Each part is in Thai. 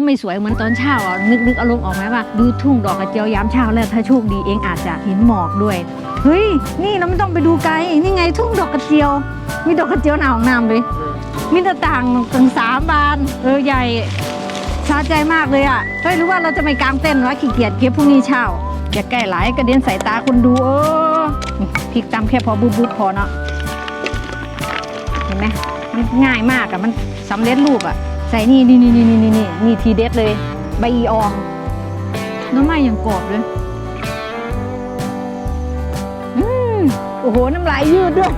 มไม่สวยเหมือนตอนเช้าอะนึกนึกอารมณ์ออกไหมว่าดูทุ่งดอกกระเจียวยามเช้าแล้วถ้าโชคดีเองอาจจะเห็นหมอกด้วยเฮ้ยนี่เราไม่ต้องไปดูไกลนี่ไงทุ่งดอกกระเจียว มีดอกกระเจียวหนาของน้ำเลยมีหน้าต่างถึงสามบานเออใหญ่สาใจมากเลยอะเฮ้ยรือว่าเราจะไม่กางเต้นวะขี้เกียจเก็บพรุ่งนี้เช้าอย่าใกล้หลายกระเด็นสายตาคนดูเออพริกตำแค่พอบุบบพอเนาะเห็นไหมมันง่ายมากอะมันสำเร็จรูปอะ ใส่นี่นี่นี่นี่นี่นี่นี่ทีเด็ดเลย ใบอีอองน้ำไม้อยังกรอบเลยอืมโอ้โห น้ำลายยืดด้วย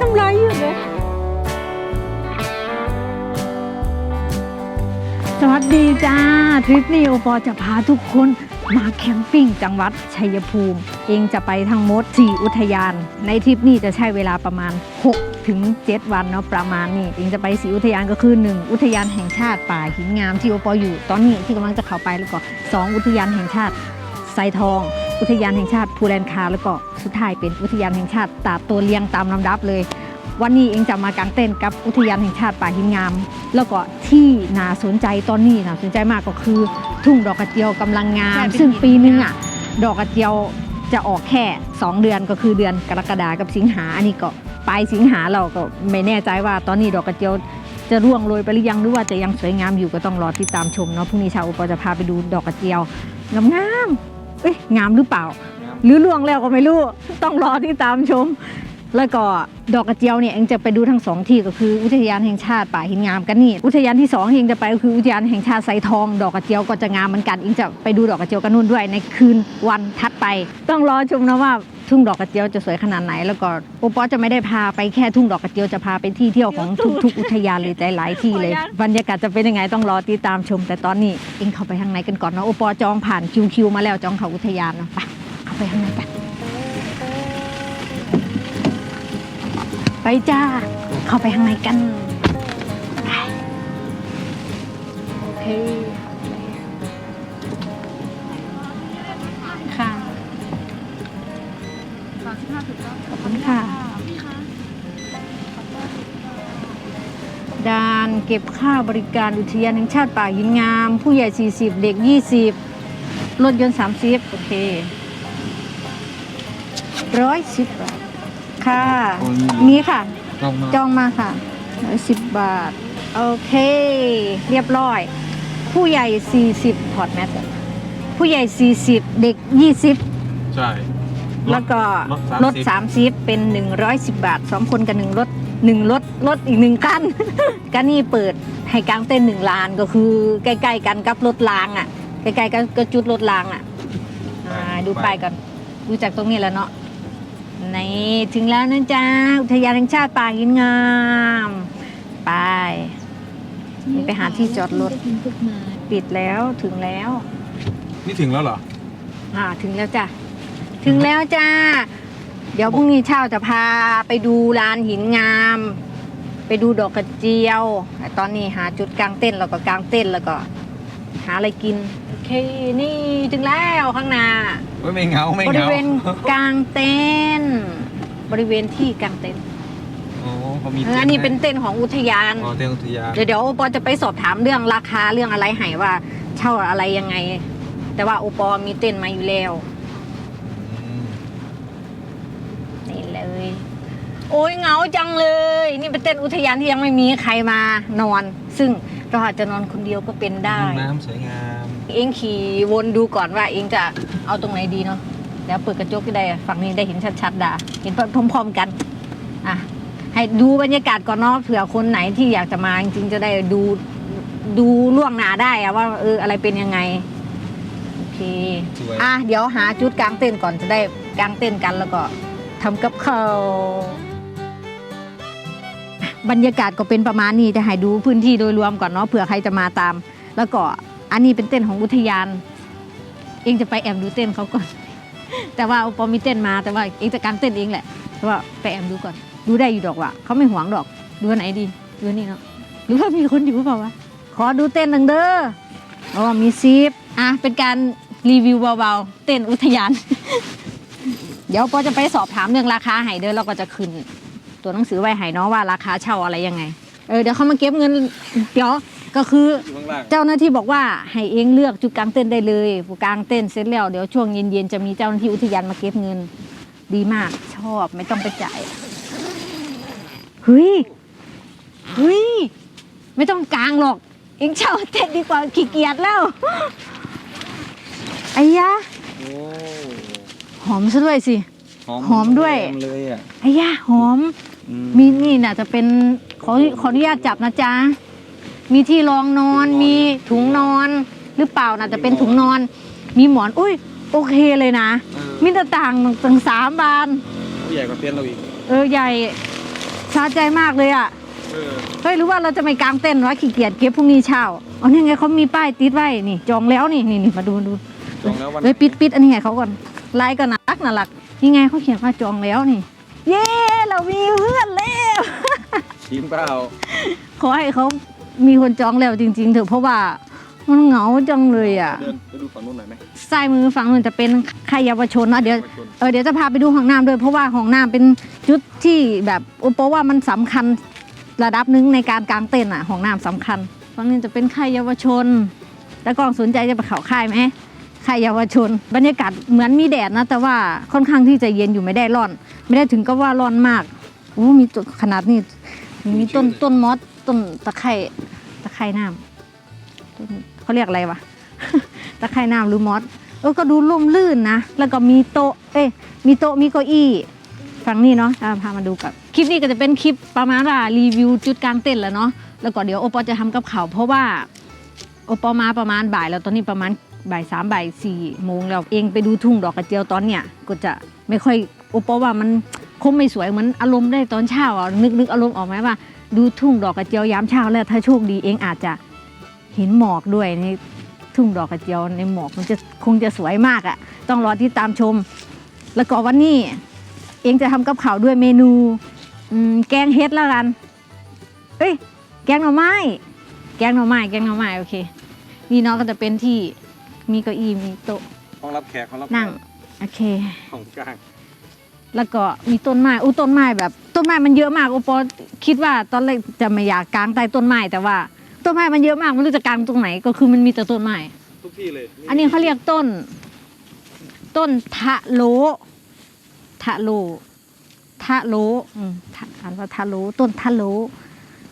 น้ำลายยืดเลย วัสดีจ้า ทริปนี้โอปอจะพาทุกคนมาแคมปิ้งจังหวัดชัยภูมิ เองจะไปทั้งหมด 4 อุทยาน ในทริปนี้จะใช้เวลาประมาณ 6 ถึง 7 วันเนาะประมาณนี้เองจะไป4อุทยานก็คือ 1 อุทยานแห่งชาติป่าหินงามที่โอปออยู่ตอนนี้ที่กำลังจะเข้าไปแล้วก็ 2 อุทยานแห่งชาติไซทอง อุทยานแห่งชาติภูแลนคา แล้วก็สุดท้ายเป็นอุทยานแห่งชาติตาดตัวเลียงตามลำดับเลย วันนี้เองจะมากางเต้นท์กับอุทยานแห่งชาติป่าหินงาม แล้วก็ที่น่าสนใจตอนนี้น่าสนใจมากก็คือ ทุ่งดอกกระเจียวกำลังงามใช่เป็นซึ่งหินปีนึงอะดอกกระเจียวจะออกแค่ 2 เดือนก็คือเดือนกรกฎากับสิงหาอันนี้ก็ปลายสิงหาเราก็ไม่แน่ใจว่าตอนนี้ดอกกระเจียวจะร่วงโรยไปหรือยังหรือว่าจะยังสวยงามอยู่ก็ต้องรอติดตามชมเนาะพรุ่งนี้ชาวอุปจะพาไปดูดอกกระเจียวงามๆเอ้ยงามหรือเปล่า หรือล่วงแล้วก็ไม่รู้ ต้องรอที่ตามชม แล้วก็ดอกกระเจียวเนี่ยเองจะไปดูทั้งสองที่ก็คืออุทยานแห่งชาติป่าหินงามกันนี่อุทยานที่สองที่เองจะไปก็คืออุทยานแห่งชาติไซทอง ดอกกระเจียวก็จะงามเหมือนกันเองจะไปดูดอกกระเจียวกันนู่นด้วยในคืนวันถัดไป ต้องรอชมนะว่าทุ่งดอกกระเจียวจะสวยขนาดไหน แล้วก็โอปอจะไม่ได้พาไปแค่ทุ่งดอกกระเจียวจะพาไปที่เที่ยวของทุกๆอุทยานเลยหลายๆที่เลย บรรยากาศจะเป็นยังไงต้องรอติดตามชม แต่ตอนนี้เองเข้าไปข้างในกันก่อนเนาะโอปอจองผ่านคิวๆมาแล้วจองเขาอุทยานเนาะไปเข้าไปข้างในกัน ไปจ้า เข้าไปข้างในกันไปโอเค ค่ะ สามสิบห้าถึงเก้าขอบคุณค่ะด่านเก็บค่าบริการอุทยานแห่งชาติป่าหินงาม ผู้ใหญ่ 40 เด็ก 20 รถยนต์ 30 โอเคร้อยสิบบาท ค่ะโอ้ยมีมีค่ะลองมาจองมาค่ะร้อยสิบบาท โอเค เรียบร้อย ผู้ใหญ่40ถอดแมสก่อนผู้ใหญ่40เด็ก20ใช่ แล้วก็ลรดถสามสิบ30เป็น110บาท2คนกับ1รถ1รถรถอีกหนึ่งคันก็นี่เปิดให้กลางเต้นหนึ่งลานก็คือใกล้ๆกันกับรถรางอะใกล้ๆกันกับจุดรถรางอะอ่าดูป้ายก่อนดูจากตรงนี้แล้วเนาะ นี่ถึงแล้วนะจ๊ะอุทยานแห่งชาติป่าหินงาม ไปไปหาที่จอดรถปิดแล้วถึงแล้ว นี่ถึงแล้วเหรออ่าถึงแล้วจ้ะถึงแล้วจ้า เดี๋ยวพรุ่งนี้เช้าจะพาไปดูลานหินงาม ไปดูดอกกระเจียวแต่ตอนนี้หาจุดกลางเต้นท์แล้วก็กลางเต้นท์แล้วก็ หาอะไรกิน โอเค นี่ถึงแล้วข้างหน้า เฮ้ยไม่เหงาไม่บเหริงาเวณกลางเต็นท์บริเวณที่กลางเต็นท์โอ้เขามีเอออันนี้เป็นเต็นท์ของอุทยาน อ๋อเต็นท์อุทยานเดี๋ยวเดี๋ยวโอปอจะไปสอบถามเรื่องราคาเรื่องอะไรให้ว่า เช่าอะไรยังไง แต่ว่าโอปอมีเต้นท์มาอยู่แล้วอืมนี่เลย โอ้ยเหงาจังเลย นี่เป็นเต้นอุทยานที่ยังไม่มีใครมานอน ซึ่ง เราอาจจะนอนคนเดียวก็เป็นได้ห้องน้ำสวยงามเองขี่วนดูก่อนว่าเองจะเอาตรงไหนดีเนาะแล้วเปิดกระจกก็ได้ฝั่งนี้ได้เห็นชัดๆด่าเห็นพร้อมๆกันอะให้ดูบรรยากาศก่อนเนาะเผื่อคนไหนที่อยากจะมาจริงๆจะได้ดูดูล่วงหน้าได้อะว่าเอออะไรเป็นยังไงโอเคสวยอะเดี๋ยวหาจุดกลางเต้นท์ก่อนจะได้กลางเต้นท์กันแล้วก็ทำกับข้าว บรรยากาศก็เป็นประมาณนี้จะให้ดูพื้นที่โดยรวมก่อนเนาะเผื่อใครจะมาตาม แล้วก็อันนี้เป็นเต้นของอุทยาน เองจะไปแอบดูเต้นเขาก่อน แต่ว่าพอมีเต้นมาแต่ว่าเองจะกางเต้นเองแหละแต่ว่าไปแอบดูก่อนดูได้อยู่ดอกว่ะเขาไม่หวงดอกดูไหนดีดูนนี้เนาะหรือว่ามีคนอยู่เปล่าวะขอดูเต้นหนึ่งเด้ออ๋อมีซีฟอะเป็นการรีวิวเบาๆเต้นอุทยาน เดี๋ยวปอจะไปสอบถามเรื่องราคาให้เด้อเราก็จะขึ้น ตัวหนังสือไว้ให้เนาะว่าราคาเช่าอะไรยังไง เออเดี๋ยวเขามาเก็บเงิน เดี๋ยวก็คืออยู่ข้างล่าง เจ้าหน้าที่บอกว่าให้เองเลือกจุดกลางเต้นได้เลยผู้กลางเต้นเสร็จแล้วเดี๋ยวช่วงเย็นๆจะมีเจ้าหน้าที่อุทยานมาเก็บเงิน ดีมากชอบไม่ต้องไปจ่ายเฮ้ยเฮ้ยไม่ต้องกลางหรอก เองเช่าเต้นดีกว่าขี้เกียจแล้วไอ้ยะโอ้หอมซะด้วยสิ หอมด้วยแรงเลยอะไอ้ยะหอม อืมีนี่น่ะจะเป็นขอขออนุญาตจับนะจ๊ะ มีที่รองนอน มีถุงนอน หรือเปล่าน่ะจะเป็นถุงนอน มีหมอน อุ้ยโอเคเลยนะ เออมีหน้าต่างตั้งสามบาน ผู้ใหญ่กว่าเต็นท์เราอีกเออใหญ่ชาใจมากเลยอะ เออเฮ้ยหรือว่าเราจะไม่กางเต้นท์วะขี้เกียจเก็บพรุ่งนี้เช้าอ๋อนี่ไงเขามีป้ายติดไว้นี่ จองแล้วนี่นี่นี่มาดูมาดูจองแล้ววันเฮ้ยปิดปิดอันนี้ให้เขาก่อนไลน์ก็น่ารักน่ารักนี่ไงเขาเขียนว่าจองแล้วนี่ เย้ เรามีเพื่อนแล้วทีมเปล่าขอให้เขามีคนจองแล้วจริง ๆ เถอะเพราะว่ามันเหงาจังเลยอะ เดินไปดูฝั่งนู้นหน่อยไหมซ้ายมือฝั่งนู้นจะเป็นค่ายเยาวชนเนาะเดี๋ยวไปชนเออเดี๋ยวจะพาไปดูห้องน้ำด้วยเพราะว่าห้องน้ำเป็นจุดที่แบบโอปว่ามันสำคัญระดับหนึ่งในการกางเต้นอะห้องน้ำสำคัญฝั่งนี้จะเป็นค่ายเยาวชน แล้วกองสนใจจะไปเขาค่ายไหม ค่ายเยาวชน บรรยากาศเหมือนมีแดดนะ แต่ว่าค่อนข้างที่จะเย็นอยู่ไม่ได้ร้อน ไม่ได้ถึงกับว่าร้อนมากโอ้มีต้นขนาดนี้มีต้นต้นมอสต้นตะไคร่ตะไคร่น้ำต้นเขาเรียกอะไรวะตะไคร่น้ำหรือมอสเออก็ดูร่มรื่นนะ แล้วก็มีโต๊ะเอ้ยมีโต๊ะมีเก้าอี้ฝั่งนี้เนาะอะพามาดูกับคลิปนี้ก็จะเป็นคลิปประมาณว่ารีวิวจุดกลางเต้นท์แหล้วเนาะแล้วก็เดี๋ยวโอปอจะทำกับเขาวเพราะว่าโอปอมาประมาณบ่ายแล้วตอนนี้ประมาณ บ่ายสามบ่ายสี่โมงแล้วเองไปดูทุ่งดอกกระเจียวตอนเนี้ยก็จะไม่ค่อยโอปอว่ามันคงไม่สวยเหมือนอารมณ์ได้ตอนเช้าอะนึกนึกอารมณ์ออกไหมว่า ดูทุ่งดอกกระเจียวยามเช้าแล้วถ้าโชคดีเองอาจจะเห็นหมอกด้วยในทุ่งดอกกระเจียวในหมอกมันจะคงจะสวยมากอะ่ะ ต้องรอที่ตามชม แล้วก็วันนี้เองจะทำกับข้าวด้วยเมนูแกงเฮ็ดแล้วกันเอ้ยแกงหน่อไม้ แกงหน่อไม้แกงหน่อไม้โอเค นี่เนาะก็จะเป็นที่ มีเก้าอี้มีโต๊ะห้องรับแขกห้องรับนั่งโอเค ของกลางแล้วก็มีต้นไม้อู้ต้นไม้แบบ ต้นไม้มันเยอะมากโอปอคิดว่าตอนแรกจะไม่อยากกางใต้ต้นไม้แต่ว่าต้นไม้มันเยอะมากไม่รู้จะกางตรงไหน ก็คือมันมีแต่ต้นไม้ทุกที่เลยอันนี้เขาเรียกต้น ต้นทะโลทะโลทะโลอืมทะอ่านว่าทะโลต้นทะโล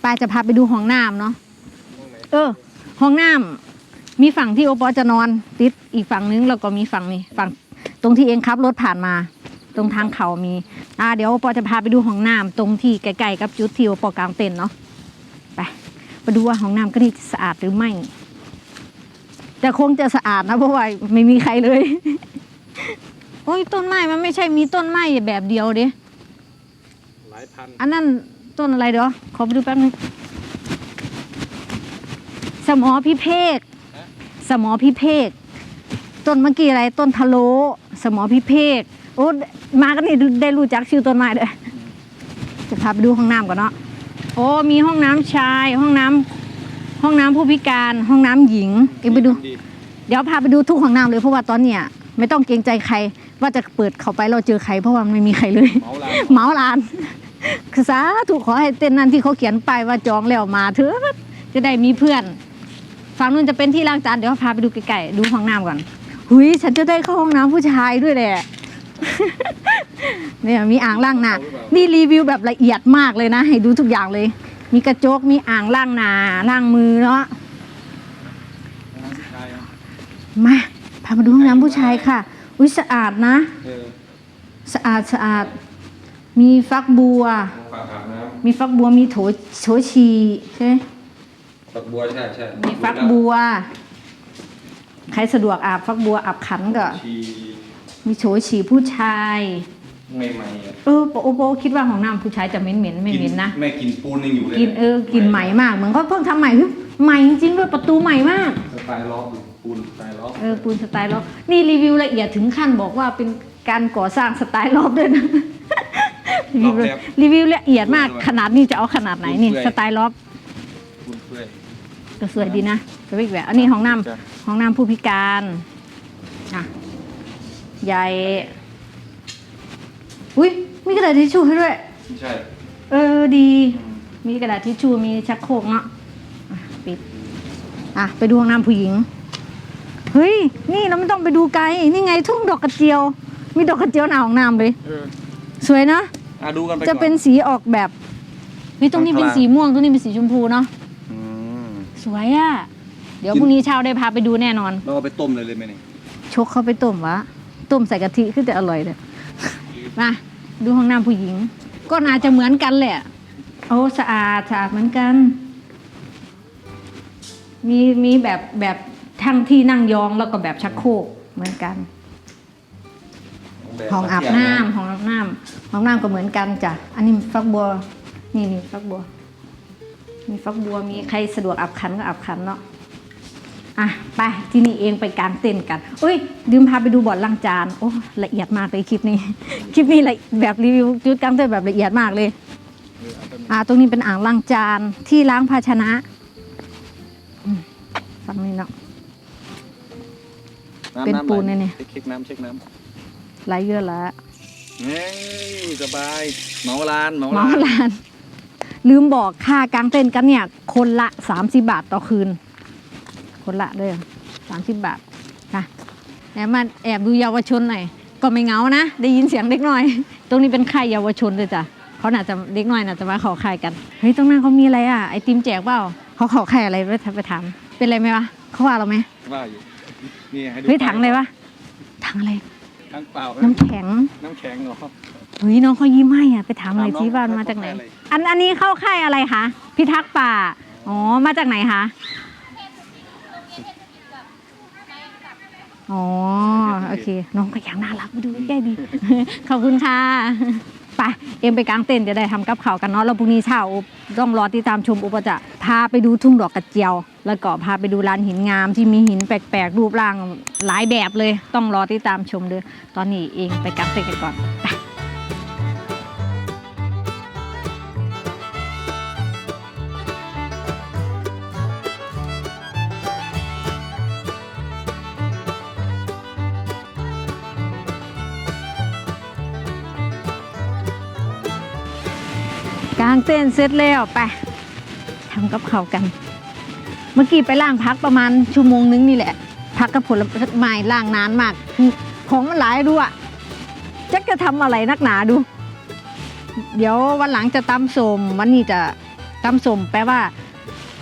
ปาจะพาไปดูห้องน้ำเนาะห้องไหนเออ ห้องน้ำ มีฝั่งที่โอปอจะนอนติดอีกฝั่งนึงแล้วก็มีฝั่งนี้ฝั่งตรงที่เองขับรถผ่านมา ตรงทางเขามี อ่า เดี๋ยวโอปอจะพาไปดูห้องน้ำตรงที่ใกล้ๆกับจุดที่โอปอกลางเต็นท์เนาะไปไปดูว่าห้องน้ำก็นี่จะสะอาดหรือไม่แต่คงจะสะอาดนะเพราะว่าไม่มีใครเลยโอ้ยต้นไม้มันไม่ใช่มีต้นไม้แบบเดียวเด้หลายพันอันนั้นต้นอะไรเดี๋ยวขอไปดูแป๊บนึงสมอพิเภก สมอพิเภกต้นเมื่อกี้อะไรต้นทะโลสมอพิเภกโอ้มากันนี่ได้รู้จักชื่อต้นไม้ด้วยจะพาไปดูห้องน้ำก่อนเนาะโอ้มีห้องน้ำชาย ห้องน้ำห้องน้ำผู้พิการห้องน้ำหญิงเอ็งไปดู เดี๋ยวพาไปดูทุกห้องน้ำเลยเพราะว่าตอนเนี้ยไม่ต้องเกรงใจใคร ว่าจะเปิดเข้าไปเราเจอใครเพราะว่ามันไม่มีใครเลยเมาลาเหมาลานคือสาถูกขอให้เต้นนั้นที่เขาเขียนไปายว่าจองแล้วมาเถอะจะได้มีเพื่อน ฝั่งนู้นจะเป็นที่ล้างจานเดี๋ยวพาไปดูไกลๆดูห้องน้ำก่อนหุยฉันจะได้เข้าห้องน้ำผู้ชายด้วยแหละเนี่ยมีอ่างล้างหน้านี่รีวิวแบบละเอียดมากเลยนะ ให้ดูทุกอย่างเลย มีกระจกมีอ่างล้างหน้าล้างมือเนาะน้ำผู้ชายอะมาพามาดูห้องน้ำผู้ชายค่ะ อุ้ยสะอาดนะเออสะอาดสะอาด มีฟักบัวฝากอาบน้มีฟักบัวมีโถโถชีใช่ไหมำ ฝักบัวใช่ใช่มีฟักบัว ใครสะดวกอาบฟักบัวอาบขันก็ชีมีโถฉีผู้ชายใหม่ๆอะเออโปโอโปคิดว่าของน้ำผู้ชายจะเหม็นเหม็นๆไม่เหม็นนะ แม่กินปูนยังอยู่เลยกินเออกินใหม่มาก เหมือนเขาเพิ่งทำใหม่เฮ้ยใหม่จริงๆด้วยประตูใหม่มาก สไตล์ล็อกปูนสไตล์ล็อกเออปูนสไตล์ล็อบนี่รีวิวละเอียดถึงขั้นบอกว่าเป็นการก่อสร้างสไตล์ล็อบด้วยนะรีวิวรีวิวละเอียดมากขนาดนี้จะเอาขนาดไหนนี่สไตล์ล็อบปูนเปื่อย ก็สวยดีนะสวยอีกแบบอันนี้ห้องน้ำจ้ะห้องน้ำผู้พิการอะใหญ่อุ้ยมีกระดาษทิชชู่ให้ด้วยไม่ใช่เออดีอืมมีกระดาษทิชชู่มีชักโครกเนาะอะปิดอะไปดูห้องน้ำผู้หญิง เฮ้ย นี่เราไม่ต้องไปดูไกล นี่ไงทุ่งดอกกระเจียว มีดอกกระเจียวหน้าห้องน้ำเลย เออสวยนะ อะดูกันไปจะก่อนเป็นสีออกแบบวิตรงนี้เป็นสีม่วงตรงนี้เป็นสีชมพูเนาะอืม สวยอะ่ะ เดี๋ยวพรุ่งนี้เช้าได้พาไปดูแน่นอน เราเอาไปต้มเลยเลยไหมเนี่ยชกเข้าไปต้มวะ ต้มใส่กะทิคือจะอร่อยเลยมาดูห้องน้ำผู้หญิง ก็น่าจะเหมือนกันแหละโอ้สะอาดสะอาดเหมือนกัน มีมีแบบแบบทั้งที่นั่งยองแล้วก็แบบชักโครกเหมือนกัน ห้องอาบน้ำห้องอาบน้ำห้องน้ำก็เหมือนกันจ้ะ อันนี้ฟักบัว นี่นี่ฟักบัว มีฟักบัวมีใครสะดวกอาบขันก็อาบขันเนาะอะไปที่นี่เองไปกางเต้นท์กันเอ้ยลืมพาไปดูบ่อนล้างจานโอ้ละเอียดมากเลยคลิปนี้ คลิปนี้ละแบบรีวิวจุดกางเต้นท์แบบละเอียดมากเลยอ่าตรงนี้เป็นอ่างล้างจานที่ล้างภาชนะอืมฝั่งนี้เนาะำเป็นำปูนเนี่ยเนี่ยเช็คน้ำเช็คน้ไหลเยอะแล้วำเฮ้ยสบายเหมาลานเหมาเมาลาน ลานลืมบอกค่ากางเต้นท์กันเนี่ย คนละ 30 บาทต่อคืน คนละเลยสามสิบบาทค่ะแอบมาแอบดูเยาวชนหน่อยก็ไม่เหงานะ ได้ยินเสียงเด็กน้อย ตรงนี้เป็นค่ายเยาวชนเลยจ้ะเขาน่าจะเด็กน้อยน่าจะมาขอค่ายกันเฮ้ยตรงนั้นเขามีอะไรอะไอติมแจกเปล่าเขาขอค่ายอะไรไปไปถามเป็นอะไรไหมวะเขาว่าเราไหมว่าอยู่นี่ให้ดูเฮ้ยถังอะไรวะถังอะไรถังเปล่าน้ำแข็งน้ำแข็งเหรอ เฮ้ยน้องเขายิ้มให้อะไปถามหน่อยถามน้องสิว่าว่ามาจากไหนเขาค่ายอะไรอันอันนี้เข้าค่ายอะไรคะพิทักษ์ป่าอ๋อมาจากไหนคะอ๋อโอเค น้องก็อย่างน่ารักมาดูใกล้ๆดีขอบคุณค่ะไปเอ็มไปกลางเต็นท์จะได้ทำกับข้าวกันเนาะแล้วพรุ่งนี้เช้าต้องรอติดตามชมอุปจะพาไปดูทุ่งดอกกระเจียว แล้วก็พาไปดูลานหินงามที่มีหินแปลกๆรูปร่างหลายแบบเลย ต้องรอติดตามชมเด้อตอนนี้เองไปกลางเต็นท์กันก่อน เต้นเสร็จแล้วไปทำกับข้าวกัน เมื่อกี้ไปล่างพักประมาณชั่วโมงนึงนี่แหละพักกับผลไม้ล่างนานมาก ของมันหลายดูอะจะจะทำอะไรนักหนาดู เดี๋ยววันหลังจะตำส้มวันนี้จะตำส้มแปลว่า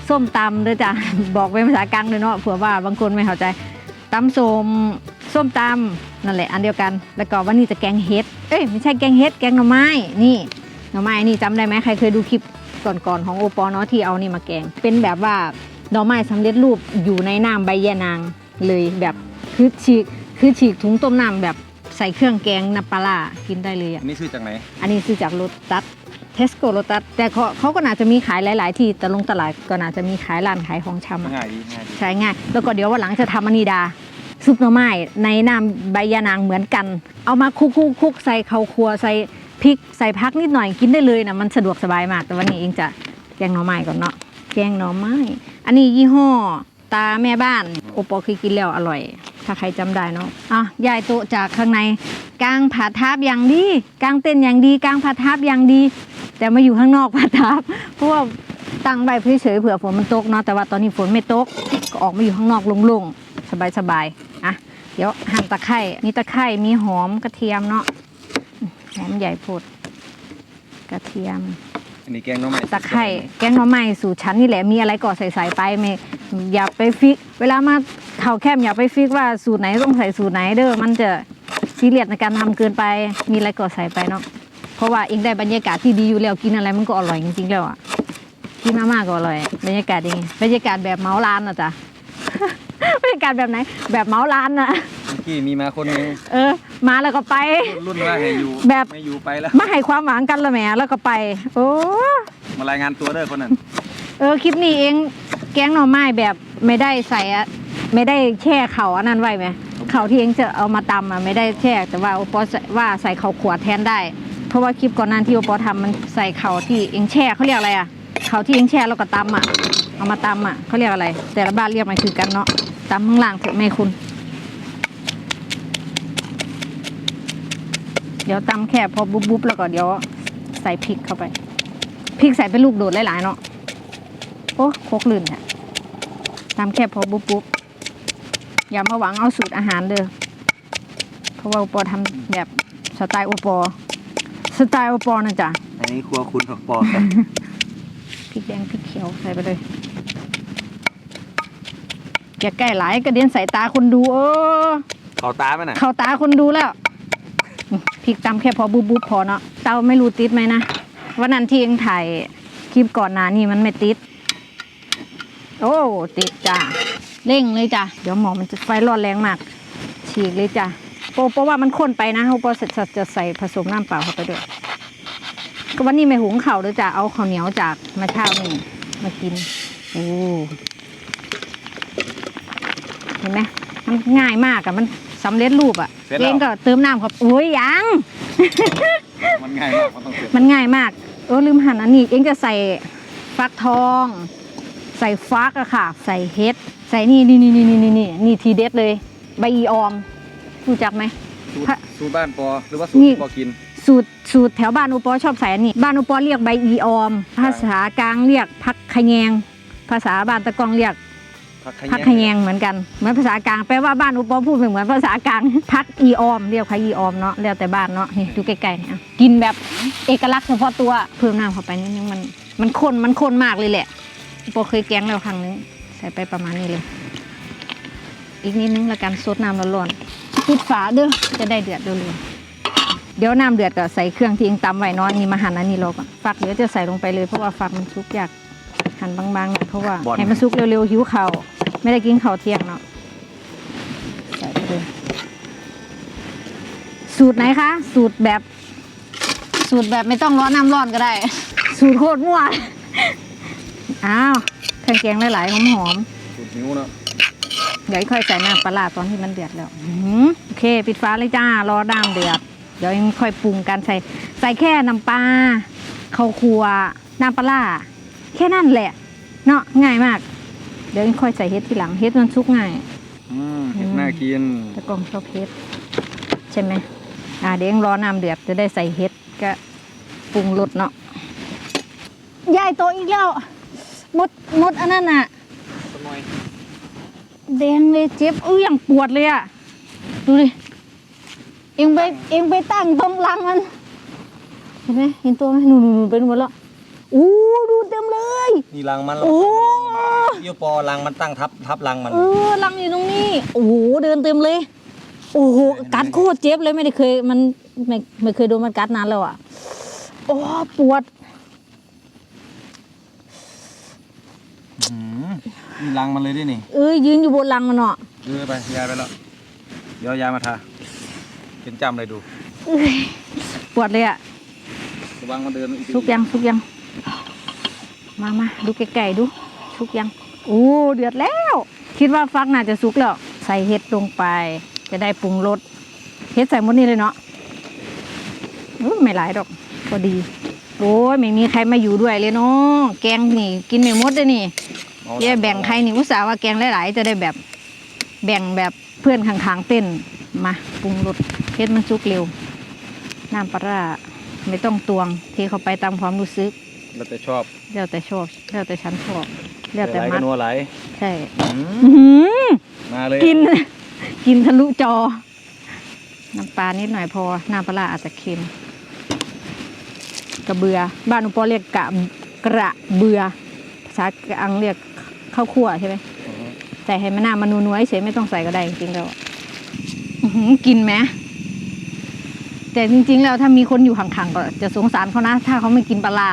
ส้มตำเด้อจ้ะบอกเป็นภาษากลางเลยเนาะเผื่อว่าบางคนไม่เข้าใจตำส้มส้มตำนั่นแหละอันเดียวกัน แล้วก็วันนี้จะแกงเห็ด เอ้ยไม่ใช่แกงเห็ด แกงหน่อไม้ นี่ หน่อไม้นี่จำได้ไหมใครเคยดูคลิปก่อนๆของโอปอเนาะที่เอานี่มาแกง เป็นแบบว่าหน่อไม้สำเร็จรูปอยู่ในน้ำใบยะนางเลยแบบคือฉีกคือฉีกถุงต้มน้ำแบบใส่เครื่องแกงน้ำปลาร้ากินได้เลยอัอะนนี้ซื้อจากไหน อันนี้ซื้อจากโรตัสเทสโก้โรตัสแต่เขาเขาก็น่าจะมีขายหลาย ๆ ที่แต่ลงตลาดก็น่าจะมีขายร้านขายของชำอะง่ายดีง่ายดีใช้ง่าย แล้วก็เดี๋ยววันหลังจะทำอันนีดาซุปหน่อไม้ในน้ำใบยานางเหมือนกัน เอามาคลุกคุกคุกใส่ข้าวครัวใส่ พริกใส่พักนิดหน่อยกินได้เลยนะมันสะดวกสบายมาก แต่วันนี้เองจะแกงหน่อไม้ก่อนเนาะแกงหน่อไม้ อันนี้ยี่ห้อตาแม่บ้านโอปอเคยกินแล้วอร่อย ถ้าใครจำได้เนาะอะยายโตจากข้างในกลางผาทับอย่างดีกลางเต้นอย่างดีกลางผาทับอย่างดี แต่มาอยู่ข้างนอกผาทับเพราะว่าตั้งใบเฉยๆเผื่อฝนมันตกเนาะแต่ว่าตอนนี้ฝนไม่ตกก็ออกมาอยู่ข้างนอกโล่งๆสบายๆอะเดี๋ยวหั่นตะไคร่มีตะไคร่มีหอมกระเทียมเนาะ หอมใหญ่โพดกระเทียม อันนี้แกงหน้องใหม่ตะไคร่แกงหน่อไม้สูตรชั้นนี่แหละมีอะไรก็ใส่ๆไปไม่อย่าไปฟิก เวลามาเข่าแคมอย่าไปฟิกว่าสูตรไหนต้องใส่สูตรไหนเด้อมันจะซีเรียสในการทำเกินไป มีอะไรก็ใส่ไปเนาะเพราะว่าเองได้บรรยากาศที่ดีอยู่แล้วกินอะไรมันก็อร่อยจริงๆแล้วอะกินมาม่าก็อร่อย บรรยากาศดีบรรยากาศแบบเมาร้านนะจ๊ะ บรรยากาศแบบไหนแบบเมาร้านนะเมื่อ กี้มีมาคนนึงเออ มาแล้วก็ไป รุ่นว่าให้อยู่แบบ ไม่อยู่ไปแล้ว มาให้ความหวังกันละแหมแล้วก็ไป โอ้มารายงานตัวเด้อคนนั้นเออคลิปนี้เองแกงหน่อไม้แบบไม่ได้ใส่อะไม่ได้แช่เข่าอันนั้นไว้ไหมเข่าที่เองจะเอามาตำอะไม่ได้แช่แต่ว่าโอปอว่าใส่เข่าขวดแทนได้ เพราะว่าคลิปก่อนหนั้นที่โอปอทำมันใส่เข่าที่เองแช่เขาเรียกอะไรอะเข่าที่เองแช่แล้วก็ตำอะเอามาตำอะเขาเรียกอะไร แต่ละบ้านเรียกมันคือกันเนาะตำข้างล่างเถอะแม่คุณ ดี๋ยวตำแค่พอบุ๊บบุ๊บแล้วก็เดี๋ยวใส่พริกเข้าไป พริกใส่เป็นลูกโดดหลายๆเนาะ โอ้โคกลื่นค่ะไปทำแค่พอบุบบุบอย่ามาหวังเอาสูตรอาหารเด้อ เพราะว่าโอปอทำแบบสไตล์โอปอสไตล์โอปอนะจ๊ะ อันนี้ครัวคุณของปอครับ พริกแดงพริกเขียวใส่ไปเลยอย่าใกล้หลายกระเด็นใส่ตาคนดูเออ เขาตาไหมน่ะ เข้าตาคนดูแล้ว พริกตำแค่พอบุบบุบพอเนาะเตาไม่รู้ติดไหมนะวันนั้นที่เองถ่ายคลิปก่อนหน้านี่มันไม่ติด โอ้ติดจ้ะเร่งเลยจ้ะเดี๋ยวหมอมันจะไฟร้อนแรงมาก ฉีกเลยจ้ะโปเพราะว่ามันข้นไปนะโปจะจะจะใส่ผสมน้ำเปล่าเข้าไปด้วยก็วันนี้ไม่หุงข้าวเลยจ้ะเอาข้าวเหนียวจากมาเช้านี่มากินโอ้เห็นไหมมันง่ายมากอะมัน สำเร็จรูปอะเสร็จเอแล้วงก็เติมน้ำครับโอ้ยยัง มันง่ายมากมันต้องเสร็จมันง่ายมากเออลืมหั่นอันนี้เองจะใส่ฟักทอง ใส่ฟักอะค่ะ ใส่เฮ็ด ใส่นี่นี่นี่นี่นี่นี่นี่ทีเด็ดเลย ใบอีออมรู้จักไหม สูตรพระสูตรบ้านปอหรือว่าสูตรนี่ ที่ปอกิน สูตรสูตรแถวบ้านอุปอชอบใส่อันนี้บ้านอุปอเรียกใบอีออม ภาษากลางเรียกพักขะแยง ภาษาบ้านตะกองเรียก ผักขพักยงขะแยงเหมือนกันเหมือนภาษากลางแปลว่าบ้านอุปอพูดไม่เหมือนภาษากลาง พักอีออมเรียกพักอีออมเนาะแล้วแต่บ้านเนาะนี่ดูใกล้ๆเนี่ยอะกินแบบเอกลักษณ์เฉพาะตัวเพิ่มน้ำเข้าไปนิดนึงมันมันข้นมันข้นมากเลยแหละอุปอเคยแกงแล้วครั้งนึงใส่ไปประมาณนี้เลย อีกนิดนึงละกันซดน้ำร้อนๆปิดฝาเด้อจะได้เดือดเร็วๆเดี๋ยวน้ำเดือดก็ใส่เครื่องที่เองตำไว้เนอนนี่มาหั่นอันนี้ลงก่อนฝักเดี๋ยวจะใส่ลงไปเลยเพราะว่าฝักมันซุกยากหั่นบางๆหน่อยเพราะว่าให้มันซุกเร็วๆหิวข้าว ไม่ได้กินข้าวเที่ยงเนาะใส่ไปเลยสูตรไหนคะ สูตรแบบ สูตรแบบไม่ต้องร้อนน้ำร้อนก็ได้ สูตรโคตรมั่วอ้าวเครื่องแกงหลายๆหอมๆสูตรนิ้วเนาะเดี๋ยวค่อยใส่น้ำปลาร้าตอนที่มันเดือดแล้วอื้อหือโอเค ปิดฟ้าเลยจ้ารอน้ำเดือดเดี๋ยวยังค่อยปรุงกันใส่ใส่แค่น้ำปลาข้าวคั่วน้ำปลาร้าแค่นั้นแหละ เนาะง่ายมาก เดี๋ยวยังค่อยใส่เฮ็ดทีหลังเฮ็ดมันซุกง่ายอืมเห็ดน่ากินตะกองชอบเฮ็ดใช่ไหมอ่าเดี๋ยวยังรอน้ำเดือดจะได้ใส่เฮ็ดก็ปรุงรสเนาะยายโตอีกแล้วมดมดอันนั้นอะสักหน่อยแดงเลยเจ็บเอ้ยอย่างปวดเลยอะดูดิเองไปเองไปตั้งตรงรังมัน เห็นไหมเห็นตัวไหมหนูหนูเป็นหมดแล้ว อู้ดูเต็มเลยนี่รังมันโอ้เยี่ยวปอรังมันตั้งทับทับรังมันเออรังอยู่ตรงนี้โอ้โหเดินเต็มเลย โอ้โหกัดโคตรเจ็บเลยไม่ได้เคย มันไม่ไม่เคยโดนมันกัดนานแล้วอะโอ้ปวดอืมนี่รังมันเลยดินี่เอ้ยยืนอยู่บนรังมันเนาะเออไปยายไปแล้วเดี๋ยวยายมาทาเป็นจำเลยดูเอ้ยปวดเลยอะระวังมันเดินอีสุกยังสุกยัง มามาดูไกลๆดู สุกยัง โอ้เดือดแล้ว คิดว่าฟักน่าจะสุกแล้ว ใส่เห็ดลงไป จะได้ปรุงรสเห็ดใส่หมดนี่เลยเนาะอุ๊ยไม่หลายดอกพอดี โอ้ยไม่มีใครมาอยู่ด้วยเลยเนาะแกงนี่ กินไม่หมดเลยนี่เอาเย่แบ่งใครนี่อุตส่าห์ว่าแกงหลายๆจะได้แบบแบ่งแบบเพื่อนข้างๆเต้นมาปรุงรสเห็ดมันสุกเร็วน้ำปลาร้าไม่ต้องตวงเทเข้าไปตามความรู้สึก เราจะชอบแล้วแต่ชอบแล้วแต่ฉันชอบแล้วแต่ไหลมักัดนนัวไหลใช่อืมอื้อหือมาเลยกิน กินทะลุจอ น้ำปลานิดหน่อยพอ น้ำปลาร้าอาจจะเค็ม กระเบือ บ้านอุปอเรียกกะกระเบือ ภาษากลางเรียกข้าวคั่วใช่ไหม ใส่ให้มันน้ามันนัวๆเฉยไม่ต้องใส่ก็ได้จริงๆแล้วอื้อหือกินไหม แต่จริงๆแล้วถ้ามีคนอยู่ห่างๆก็จะสงสารเขานะ ถ้าเขาไม่กินปลาร้า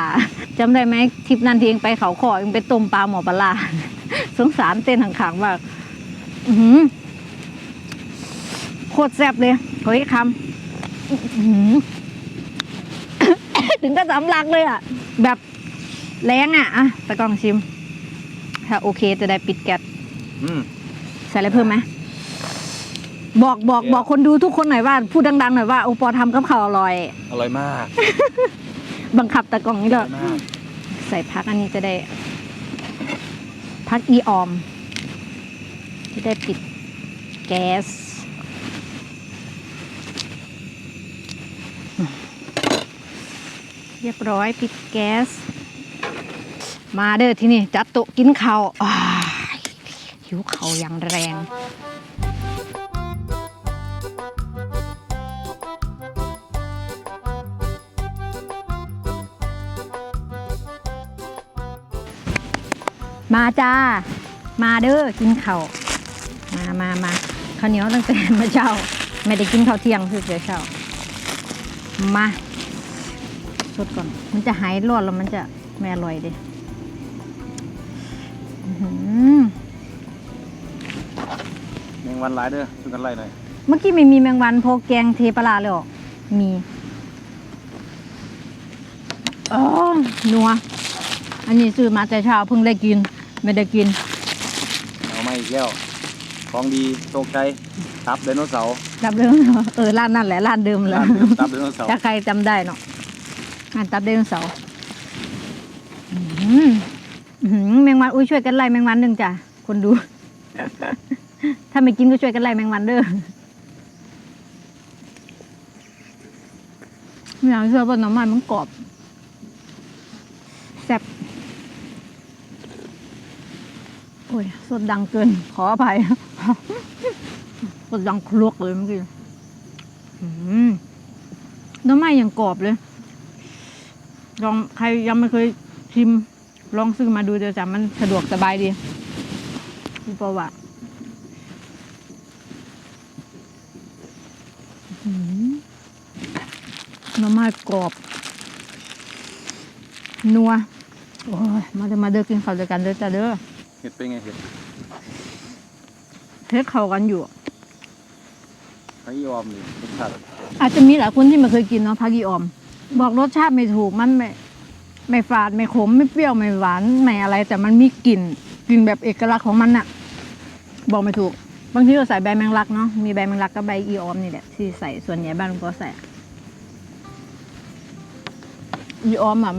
จำได้ไหมทริปนั้นที่เองไปเขาขอเองไปต้มปลาหมอปลาร้าสงสารเต้นห่างๆมากอื้อหือโคตรแซ่บเลยเฮ้ยคำอื้อหือถึงก็สำลักเลยอะ แบบแรงอะอะตะกล้องชิม ถ้าโอเคจะได้ปิดแก๊สอืมใส่อะไรเพิ่มไหม บอกบอกเดี๋ยวบอกคนดูทุกคนหน่อยว่าพูดดังๆหน่อยว่าโอปอทำกับข้าวอร่อย อร่อยมากบังคับตะกล้องนี่อเลร่อยยมากใส่พักอันนี้จะได้ พักอีออมจะได้ปิดแก๊สเรียบร้อยปิดแก๊ส มาเด้อที่นี่จัดโต๊ะกินข้าวอ้ายหิวเขาอย่างแรง มาจ้า มาเด้อกินข้าวมามามาข้าวเหนียวตั้งแต่เมื่อเช้า ไม่ได้กินข้าวเที่ยงคือเดี๋ยวเช้า มาสดก่อน มันจะหายร้อนแล้วมันจะไม่อร่อยเดิอื้อหือแมงวันหลายเด้อช่วยกันไล่หน่อย เมื่อกี้ไม่มีแมงวันโพกแกงเทปลาเลยเหรอมีอ๋อนัว อันนี้ซื้อมาแต่เช้าเพิ่งได้กิน ไม่ได้กิน เอามาอีกแล้วของดีโชคชัยตับไดโนเสาร์ตับเดิมเออร้านนั่นแหละร้านเดิมแหล้ร้าวนเดิมตับไดโนเสาร์ถ้าใครจำได้เนาะร้านตับเดิมเสาร์อื้อหืออื้อหือแมงวันอุ้ยช่วยกันไล่แมงวันหนึ่งจ้ะคนดู ถ้าไม่กินก็ช่วยกันไล่แมงวันเด้อไม่อยากเชื่อว่าหน่อไม้มันกรอบแซ่บโอ้ ยสดดังเกิน ขออภัยสดดังคลวกเลยเมื่อกี้น้ำไม้ยังกรอบเลย ลองใครยังไม่เคยชิม ลองซื้อมาดูเดี๋ยวจ้ะมันสะดวกสบายดีมีประวัติอื้อหือหน้ำไม้กรอบ นัว โอ้ย มาเด้อมาเด้อกินข้าวด้วยกันเด้อจ้ะเด้อ เห็ดเป็นไงเห็ดเทสเข้ากันอยู่ไอ้ยอมนี่รสชาติอาจจะมีหลายคนที่ไม่เคยกินเนาะผักอีออม บอกรสชาติไม่ถูกมันไม่ไม่ฝาดไม่ขมไม่เปรี้ยวไม่หวานไม่อะไร แต่มันมีกลิ่นกลิ่นแบบเอกลักษณ์ของมันอะบอกไม่ถูก บางทีเราใส่ใบแมงลักเนาะมีใบแมงลักกับใบอีออมนี่แหละที่ใส่ส่วนใหญ่บ้านลุงก็ใส่อีออมอะ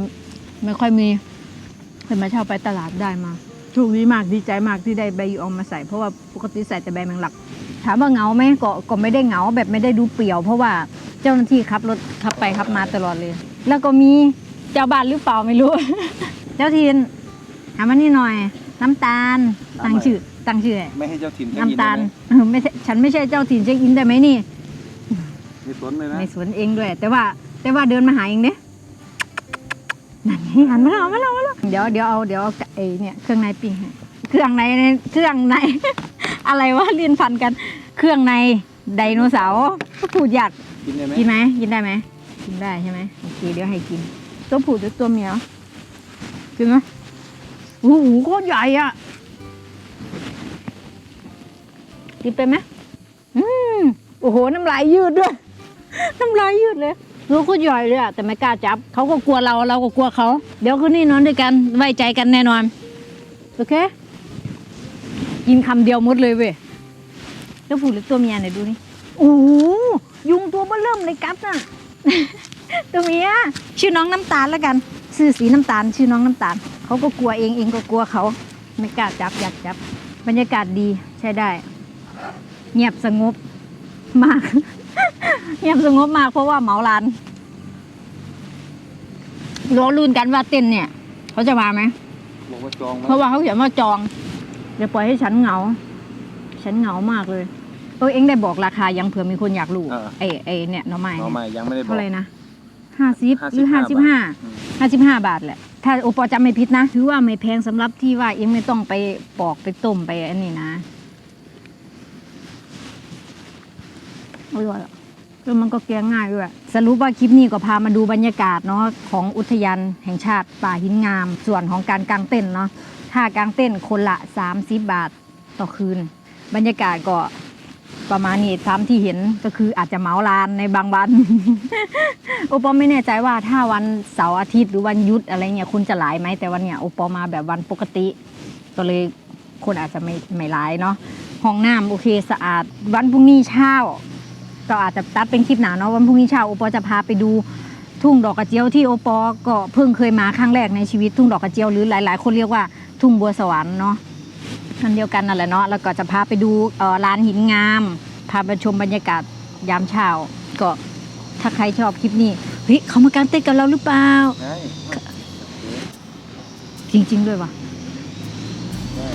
ไม่ค่อยมีเคยมาเช่าไปตลาดได้มา โชคดีมากดีใจมากที่ได้ใบอีออมมาใส่เพราะว่าปกติใส่แต่ใบแมงลัก ถามว่าเหงาไหมก็ก็ไม่ได้เหงาแบบไม่ได้ดูเปลี่ยว เพราะว่าเจ้าหน้าที่ขับรถขับไปขับมาตลอดเลย แล้วก็มีเจ้าบ้านหรือเปล่าไม่รู้ เจ้าทินถามมานี่หน่อย น้ำตาลตั้งชื่อตั้งชื่อไงไม่ให้เจ้าถิ่นเจ้าน้ำยินตาลได้ไหมเออไม่ใช่ฉันไม่ใช่เจ้าถิ่นเช็คอินได้ไหมนี่มีสวนเลยนะในสวนเองด้วย แต่ว่าแต่ว่าเดินมาหาเองเด้ นั่นไงหันมาแล้วมาแล้วมาแล้วเดี๋ยวเดี๋ยวเอาเดี๋ยวเอาไอ้เนี่ยเครื่องในปิ้งให้เครื่องในเครื่องใน อะไรวะเรียนพันกัน เครื่องในไดโนเสาร์พูดยากกินได้ไหมกินไหมกินได้ไหมกินได้ใช่ไหมโอเคเดี๋ยวให้กิน ตัวผู้หรือตัวเมียกินไหมโอ้โหโคตรใหญ่อะกินไปไหมอืมโอ้โหน้ำลายยืดด้วยน้ำลายยืดเลย ตัวโคตรใหญ่เลยอะแต่ไม่กล้าจับ เขาก็กลัวเราเราก็กลัวเขา เดี๋ยวคืนนี้นอนด้วยกันไว้ใจกันแน่นอน โอเค กินคำเดียวหมดเลยเว้ยตัวผู้หรือตัวเมียไหนดูนี่โอ้โหยุงตัวเบ้อเริ่มเลยกัดน่ะตัวเมียชื่อน้องน้ำตาลแล้วกันชื่อสีน้ำตาล ชื่อน้องน้ำตาล เขาก็กลัวเองเองก็กลัวเขาไม่กล้าจับอยากจับ บรรยากาศดีใช้ได้ เงียบสงบมาก เงียบสงบมากเพราะว่าเหมาลานรอลุ้นกันว่าเต้นเนี่ย เขาจะมาไหมบอกว่าจองไว้เพราะว่าเขาเขียนว่าจองเดี๋ยวปล่อยให้ฉันเหงา ฉันเหงามากเลยเออเอ็งได้บอกราคายังเผื่อมีคนอยากรู้ไอ้ไอ้เนี่ยหน่อไม้น้องใหม่ยังไม่ได้บอเท่ากไหรนะห้าสิบหรือ55ห้าสิบห้า อืม ห้าสิบห้าบาทแหละ ถ้าโอปอจำไม่ผิดนะ ถือว่าไม่แพงสำหรับที่ว่าเอ็งไม่ต้องไปปอกไปต้มไปอันนี้นะ อร่อยอะแล้วมันก็แกงง่ายด้วยสรุปว่าคลิปนี้ก็พามาดูบรรยากาศเนาะของอุทยานแห่งชาติป่าหินงาม ส่วนของการกางเต้นเนาะค่ากางเต้นคนละ 30 บาทต่อคืน บรรยากาศก็ประมาณนี้ตามที่เห็นก็คืออาจจะเมาลานในบางวัน โอปอไม่แน่ใจว่าถ้าวันเสาร์อาทิตย์หรือวันยุดอะไรเงี้ยคุณจะหลายไหมแต่วันเนี้ยโอปอมาแบบวันปกติ ก็เลยคนอาจจะไม่ไม่หลายเนาะห้องน้ำโอเคสะอาด วันพรุ่งนี้เช้า ก็อาจจะตัดเป็นคลิปหนาเนาะวันพรุ่งนี้เช้าโอปอจะพาไปดูทุ่งดอกกระเจียวที่โอปอก็เพิ่งเคยมาครั้งแรกในชีวิตทุ่งดอกกระเจียวหรือหลาย ๆ คนเรียกว่าทุ่งบัวสวรรค์เนาะอันเดียวกันนั่นแหละเนาะแล้วก็จะพาไปดูเอ่อลานหินงามพาไปชมบรรยากาศยามเช้าก็ถ้าใครชอบคลิปนี้เฮ้ยเขามากางเต้นกับเราหรือเปล่าใช่จริง ๆ ด้วยวะใช่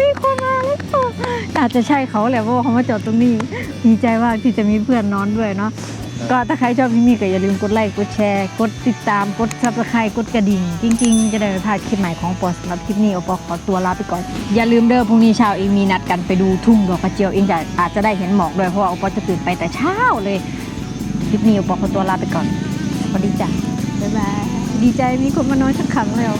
มีคนมาแล้วค่ะอาจจะใช่เขาแหละเพราะว่าเขามาจอดตรงนี้ดีใจมากที่จะมีเพื่อนนอนด้วยเนาะก็ถ้าใครชอบคลิปนี้ก็อย่าลืมกดไลค์กดแชร์กดติดตามกดซับสไครต์กดกระดิ่งจริงๆ จะได้ไม่พลาดคลิปใหม่ของปอสำหรับคลิปนี้โอปอขอตัวลาไปก่อน อย่าลืมเด้อพรุ่งนี้เช้าเองมีนัดกันไปดูทุ่งดอกกระเจียวเองจะอาจจะได้เห็นหมอกด้วยเพราะว่าโอปอจะตื่นไปแต่เช้าเลย คลิปนี้โอปอขอตัวลาไปก่อนสวัสดีจ้ะบ๊ายบายดีใจมีคนมานอนข้างๆแล้ว